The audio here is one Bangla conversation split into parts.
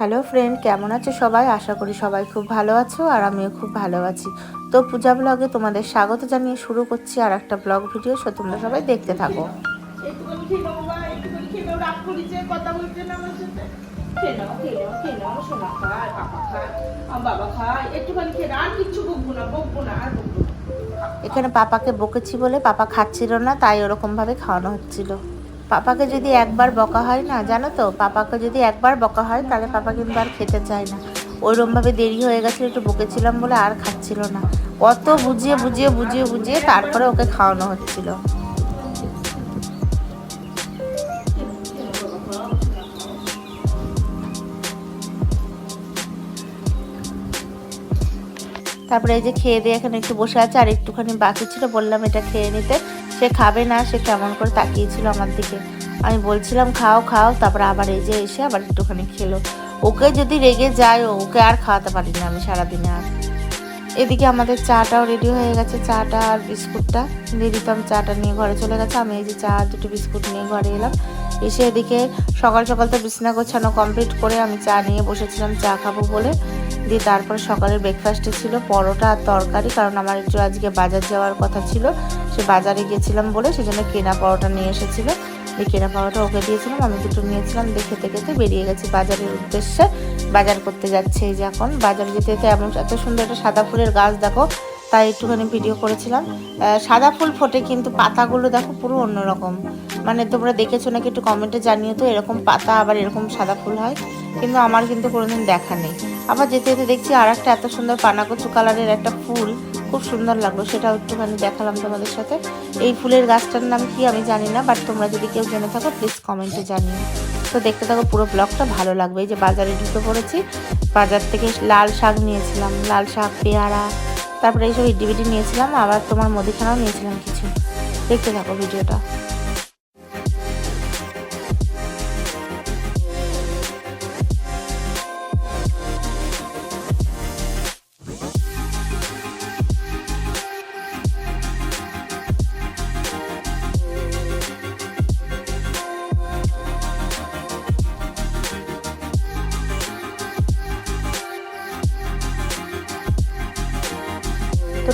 হ্যালো ফ্রেন্ড কেমন আছো সবাই? আশা করি সবাই খুব ভালো আছো আর আমিও খুব ভালো আছি। তো পূজা ব্লগে তোমাদের স্বাগত জানিয়ে শুরু করছি আর একটা ব্লগ ভিডিও সো তোমরা সবাই দেখতে থাকো। এখানে পাপাকে বকেছি বলে পাপা খাচ্ছিল না তাই ওরকমভাবে খাওয়ানো হচ্ছিল। পাপাকে যদি একবার বকা হয় না, জানো তো? পাপাকে যদি একবার বকা হয়, তাহলে পাপা কিন্তু আর খেতে চায় না। ওইরকমভাবে দেরি হয়ে গেছিল, একটু বকেছিলাম বলে আর খাচ্ছিল না। কত বুঝিয়ে বুঝিয়ে বুঝিয়ে বুঝিয়ে তারপরে ওকে খাওয়ানো হচ্ছিল। তারপরে এই যে খেয়ে দিয়ে এখানে একটু বসে আছে, আর একটুখানি বাকি ছিল, বললাম এটা খেয়ে নিতে। সে খাবে না, সে কেমন করে তাকিয়েছিল আমার দিকে। আমি বলছিলাম, খাও খাও। তারপরে আবার এই যে এসে আবার একটুখানি খেলো। ওকে যদি রেগে যায় ওকে আর খাওয়াতে পারি না আমি সারাদিনে আর। এদিকে আমাদের চাটাও রেডি হয়ে গেছে, চাটা আর বিস্কুটটা। দিয়ে দিতাম চাটা নিয়ে ঘরে চলে গেছে, আমি এই যে চা, দুটো বিস্কুট নিয়ে ঘরে এলাম। এসে এদিকে সকাল সকাল তো বিছনা গোছানো কমপ্লিট করে আমি চা নিয়ে বসেছিলাম, চা খাব বলে। দিয়ে তারপরে সকালের ব্রেকফাস্টে ছিল পরোটা আর তরকারি, কারণ আমার একটু আজকে বাজার যাওয়ার কথা ছিল। সে বাজারে গেছিলাম বলে সেজন্য কেনা পরোটা নিয়ে এসেছিল। এই কেনা পরোটা ওকে দিয়েছিলাম, আমি দুটো নিয়েছিলাম দেখে খেতে বেরিয়ে গেছি বাজারের উদ্দেশ্যে। বাজার করতে যাচ্ছে এই যে এখন। বাজারে যেতে যেতে এমন এত সুন্দর একটা সাদা ফুলের গাছ, দেখো, তাই একটুখানি ভিডিও করেছিলাম। সাদা ফুল ফোটে কিন্তু পাতাগুলো দেখো পুরো অন্যরকম। মানে তোমরা দেখেছ নাকি একটু কমেন্টে জানিও তো এরকম পাতা আবার এরকম সাদা ফুল হয়। কিন্তু আমার কিন্তু কোনোদিন দেখা নেই। আবার যেতে যেতে দেখছি আর একটা এত সুন্দর পানাকচু কালারের একটা ফুল। খুব সুন্দর লাগল, সেটাও একটুখানি দেখালাম তোমাদের সাথে। এই ফুলের গাছটার নাম কি আমি জানি না বাট তোমরা যদি কেউ জেনে থাকো প্লিজ কমেন্টে জানিও। তো দেখতে থাকো পুরো ব্লগটা, ভালো লাগবে। এই যে বাজারে ঢুকে পড়েছি, বাজার থেকে লাল শাক নিয়েছিলাম, লাল শাক, পেয়ারা, তারপরে এইসব ইডি নিয়েছিলাম, আবার তোমার মুদিখানাও নিয়েছিলাম কিছু। দেখতে থাকো ভিডিওটা।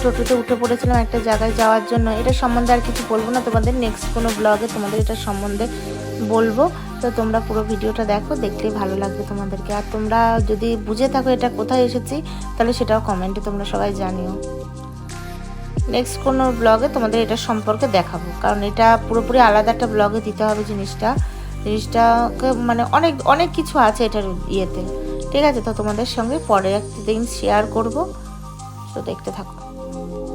টোটোতে উঠে পড়েছিলাম একটা জায়গায় যাওয়ার জন্য। এটা সম্বন্ধে আর কিছু বলব না তোমাদের নেক্সট কোনো ব্লগে তোমাদের এটা সম্বন্ধে বলব। তো তোমরা পুরো ভিডিওটা দেখো দেখলেই ভালো লাগবে তোমাদেরকে। আর তোমরা যদি বুঝে থাকো এটা কোথায় এসেছি, তাহলে সেটাও কমেন্টে তোমরা সবাই জানিও। নেক্সট কোনো ব্লগে তোমাদের এটা সম্পর্কে দেখাবো। কারণ এটা পুরোপুরি আলাদা একটা ব্লগে দিতে হবে জিনিসটা। জিনিসটাকে মানে অনেক অনেক কিছু আছে এটার ইয়েতে। ঠিক আছে, তো তোমাদের সঙ্গে পরে একটা দিন শেয়ার করব। তো দেখতে থাকো। Música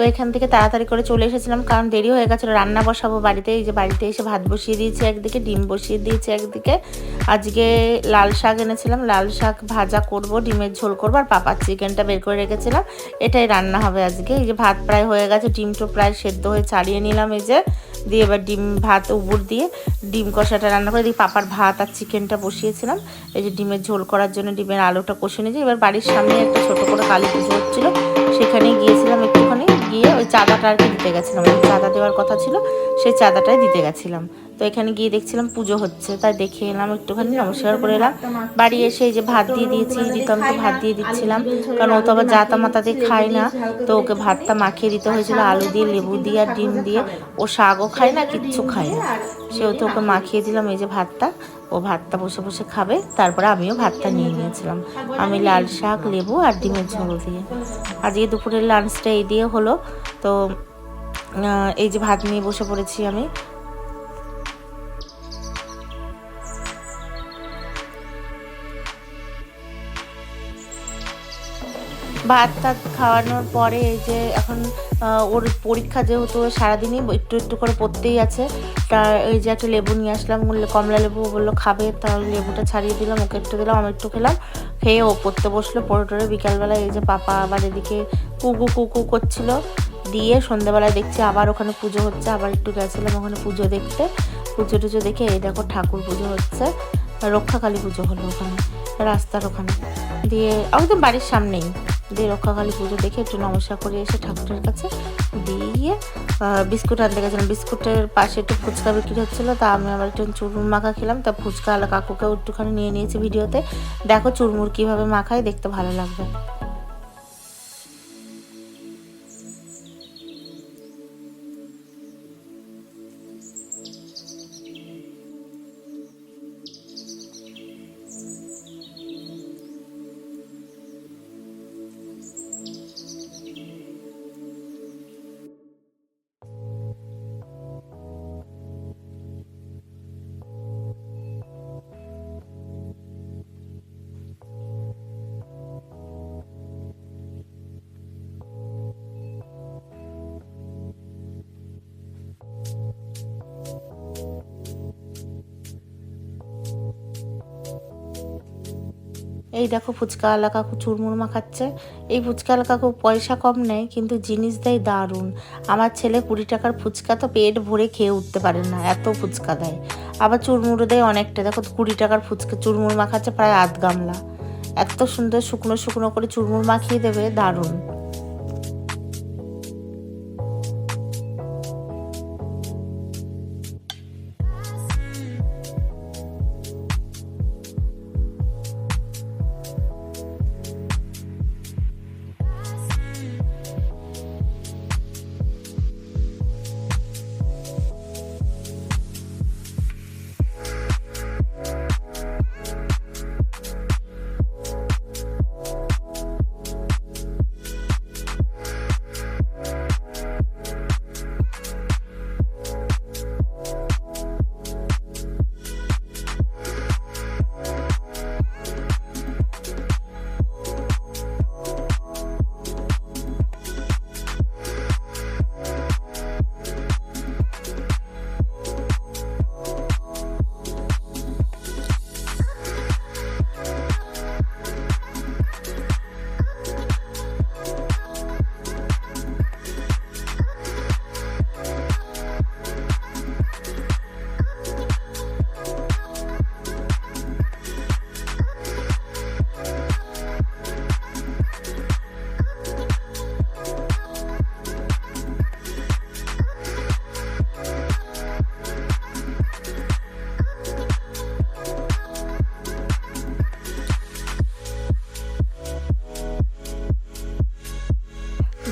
তো এখান থেকে তাড়াতাড়ি করে চলে এসেছিলাম, কারণ দেরি হয়ে গেছিল। রান্না বসাবো বাড়িতে, এই যে বাড়িতে এসে ভাত বসিয়ে দিয়েছি একদিকে, ডিম বসিয়ে দিয়েছি একদিকে। আজকে লাল শাক এনেছিলাম, লাল শাক ভাজা করব, ডিমের ঝোল করব, আর পাপার চিকেনটা বের করে রেখেছিলাম। এটাই রান্না হবে আজকে। এই যে ভাত প্রায় হয়ে গেছে ডিমটো প্রায় সেদ্ধ হয়ে ছাড়িয়ে নিলাম এই যে। দিয়ে এবার ডিম, ভাত, উবুর দিয়ে ডিম কষাটা রান্না করে দিয়ে পাপার ভাত আর চিকেনটা বসিয়েছিলাম। এই যে ডিমের ঝোল করার জন্য ডিমের আলুটা কষে নিয়েছি। এবার বাড়ির সামনে একটা ছোট করে কালী পুজো হচ্ছিল সেখানে গিয়েছিলাম একটুখানি। গিয়ে ওই চাঁদাটা আর কি দিতে গেছিলাম। ওই চাঁদা দেওয়ার কথা ছিল, সেই চাঁদাটাই দিতে গেছিলাম। তো এখানে গিয়ে দেখছিলাম পুজো হচ্ছে, তাই দেখে এলাম, একটুখানি নমস্কার করে এলাম। বাড়ি এসে এই যে ভাত দিয়ে দিয়েছি, রিতমকে ভাত দিয়ে দিচ্ছিলাম, কারণ ও তো আবার জাতা মাতা দিয়ে খায় না, তো ওকে ভাতটা মাখিয়ে দিতে হয়েছিল আলু দিয়ে, লেবু দিয়ে আর ডিম দিয়ে। ও শাকও খায় না, কিচ্ছু খায় না। সেহেতু ওকে মাখিয়ে দিলাম এই যে ভাতটা, ও ভাতটা বসে বসে খাবে, তারপরে আমিও ভাতটা নিয়ে নিয়েছিলাম। আমি লাল শাক, লেবু আর ডিমের ঝোল দিয়ে। আজকে দুপুরের লাঞ্চটা এই দিয়ে হলো, তো এই যে ভাত নিয়ে বসে পড়েছি আমি ভাত টাত খাওয়ানোর পরে এই যে এখন ওর পরীক্ষা যেহেতু সারাদিনই একটু একটু করে পড়তেই আছে, তা এই যে একটা লেবু নিয়ে আসলাম কমলা লেবু, বলল খাবে তাহলে লেবুটা ছাড়িয়ে দিলাম, ওকে একটু দিলাম, আমি একটু খেলাম, খেয়ে ও পড়তে বসল, পড়ে টরে বিকালবেলা এই যে পাপা আবার এদিকে কুকু কুকু করছিল, দিয়ে সন্ধ্যেবেলায় দেখছি আবার ওখানে পুজো হচ্ছে, আবার একটু গেছিলাম ওখানে পুজো দেখতে, পুজো টুজো দেখে এই দেখো ঠাকুর পুজো হচ্ছে, রক্ষাকালী পুজো হলো ওখানে, রাস্তার ওখানে, দিয়ে একদম বাড়ির সামনেই। দিয়ে রক্ষাকালী পুজো দেখে একটু নমস্কার করে এসে ঠাকুরের কাছে দিয়ে বিস্কুট আনতে গেছিলাম। বিস্কুটের পাশে একটু ফুচকা বিক্রি হচ্ছিল, তা আমি আবার একটু চুরমুর মাখা খেলাম। তা ফুচকা আলা কাকুকেও একটুখানি নিয়ে নিয়েছি ভিডিওতে। দেখো চুরমুর কীভাবে মাখায়, দেখতে ভালো লাগবে। এই দেখো ফুচকাওয়ালা কাকু চুরমুর মাখাচ্ছে এই ফুচকাওয়ালা কাকু পয়সা কম নেয়, কিন্তু জিনিস দেয় দারুণ। আমার ছেলে কুড়ি টাকার ফুচকা তো পেট ভরে খেয়ে উঠতে পারে না, এত ফুচকা দেয়। আবার চুরমুরও দেয় অনেকটা। দেখো কুড়ি টাকার ফুচকা চুরমুর মাখাচ্ছে প্রায় আধ গামলা। এত সুন্দর শুকনো শুকনো করে চুরমুর মাখিয়ে দেবে, দারুণ।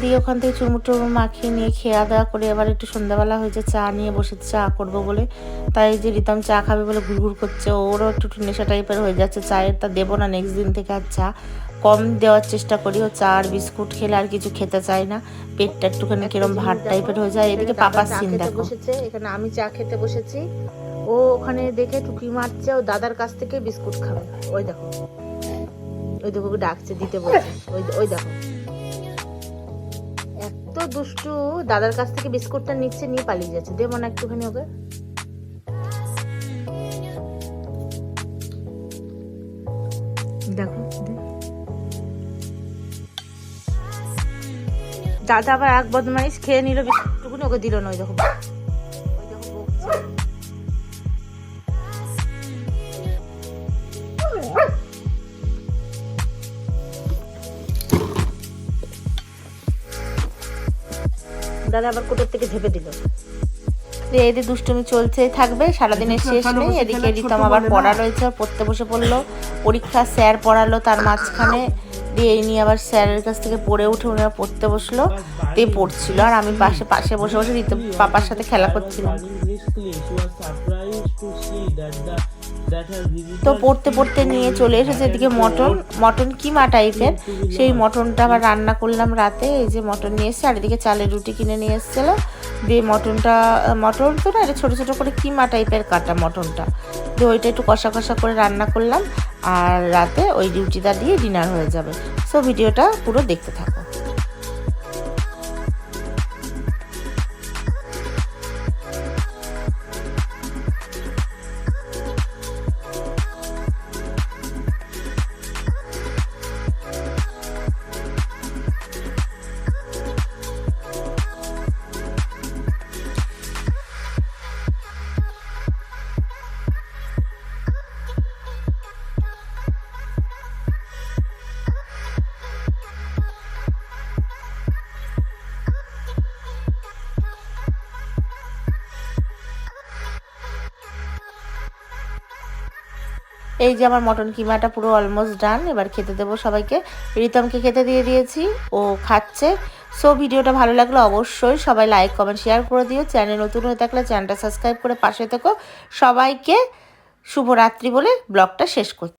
দিয়ে ওখান থেকে চুরমুর টুরমুর মাখিয়ে নিয়ে খেয়া দেওয়া করে এবার একটু সন্ধ্যাবেলা হয়েছে চা নিয়ে বসে চা করব বলে। তাই যে রিতম চা খাবে বলে ঘুরঘুর করছে ওরও একটু একটু নেশা টাইপের হয়ে যাচ্ছে চায়ের তা দেবো না নেক্সট দিন থেকে আর চা। কম দেওয়ার চেষ্টা করি ও চা আর বিস্কুট খেলে আর কিছু খেতে চায় না। পেটটা একটুখানি কিরম ভাত টাইপের হয়ে যায় এদিকে পাপার সিন দেখো। বসেছে এখানে আমি চা খেতে বসেছি। ও ওখানে দেখে টুকি মারছে ও দাদার কাছ থেকে বিস্কুট খাবে। ওই দেখো। ওই দেখো ডাকছে দিতে বলছে। ওই ওই দেখো। দুষ্টু দাদার কাছ থেকে বিস্কুটটা নিচ্ছে, নিয়ে পালিয়ে যাচ্ছে। দে না একটুখানি ওকে। দেখো দাদা আবার এক বদমাইশ খেয়ে নিল, বিস্কুটটুকুনি ওকে দিল না ওই দেখো দাদা আবার কোটোর থেকে ঝেপে দিল। এদের দুষ্টুমি চলতেই থাকবে সারাদিনের শেষ নেই। এদিকে রিতম আবার পড়া রয়েছে পড়তে বসে পড়ল। পরীক্ষা স্যার পড়ালো তার মাঝখানে। দিয়ে এই নিয়ে আবার স্যারের কাছ থেকে পড়ে উঠে উনি আবার পড়তে বসল। দিয়ে পড়ছিল। আর আমি পাশে পাশে বসে বসে রিতম পাপার সাথে খেলা করছিলাম। তো পড়তে পড়তে নিয়ে চলে এসেছে এদিকে মটন। মটন কিমা টাইপের সেই মটনটা আবার রান্না করলাম রাতে। এই যে মটন নিয়ে এসছে, আর এদিকে চালের রুটি কিনে নিয়ে এসেছিল। দিয়ে মটনটা মটন তো না, এটা ছোটো ছোটো করে কিমা টাইপের কাটা মটনটা। দিয়ে ওইটা একটু কষা কষা করে রান্না করলাম। আর রাতে ওই রুটিটা দিয়ে ডিনার হয়ে যাবে। সো ভিডিওটা পুরো দেখতে থাকো। এই যে আমার মটন কিমাটা পুরো অলমোস্ট ডান এবার খেতে দেবো সবাইকে। রিতমকে খেতে দিয়ে দিয়েছি, ও খাচ্ছে। সো ভিডিওটা ভালো লাগলে অবশ্যই সবাই লাইক কমেন্ট শেয়ার করে দিও। চ্যানেল নতুন হয়ে থাকলে চ্যানেলটা সাবস্ক্রাইব করে পাশে থেকো। সবাইকে শুভরাত্রি বলে ব্লগটা শেষ করছি।